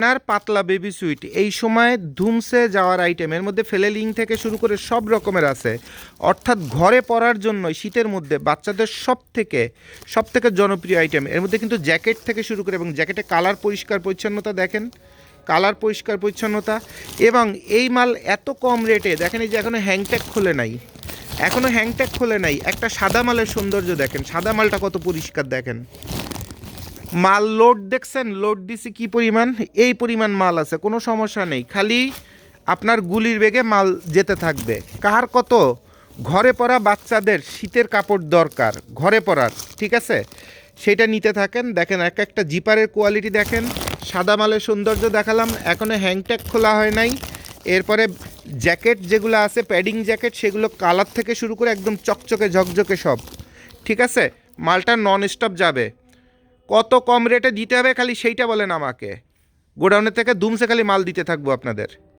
আপনার পাতলা baby sweet এই সময় ধুমসে যাওয়ার আইটেম এর মধ্যে ফেলেলিং থেকে শুরু করে সব রকমের আছে। অর্থাৎ ঘরে পরার জন্য শীতের মধ্যে বাচ্চাদের সব থেকে সব থেকে জনপ্রিয় আইটেম এর মধ্যে কিন্তু জ্যাকেট থেকে শুরু করে এবং জ্যাকেটে কালার পরিষ্কার পরিচ্ছন্নতা দেখেন। কালার পরিষ্কার পরিচ্ছন্নতা এবং এই মাল এত কম রেটে দেখেন এই যে এখনও হ্যাংট্যাগ খুলে নাই। এখনও হ্যাংট্যাগ খুলে নাই। একটা সাদা মালের সৌন্দর্য দেখেন, সাদা মালটা কত পরিষ্কার দেখেন। মাল লোড দেখছেন লোড দিছি কি পরিমাণ? এই পরিমাণ মাল আছে, কোনো সমস্যা নেই। খালি আপনার গুলির বেগে মাল যেতে থাকবে। কার কত? ঘরে পরা বাচ্চাদের শীতের কাপড় দরকার, ঘরে পরার, ঠিক আছে? সেটা নিতে থাকেন, দেখেন এক একটা জিপারের কোয়ালিটি দেখেন, সাদা মালের সৌন্দর্য দেখালাম এখনও হ্যাংট্যাগ খোলা হয় নাই। এরপরে জ্যাকেট যেগুলো আছে প্যাডিং জ্যাকেট সেগুলো কালার থেকে শুরু করে একদম চকচকে ঝকঝকে সব, ঠিক আছে? মালটা নন স্টপ যাবে। কত কম রেটে দিতে হবে খালি সেইটা বলেন আমাকে। গোডাউনের থেকে দুমসে খালি মাল দিতে থাকব আপনাদের।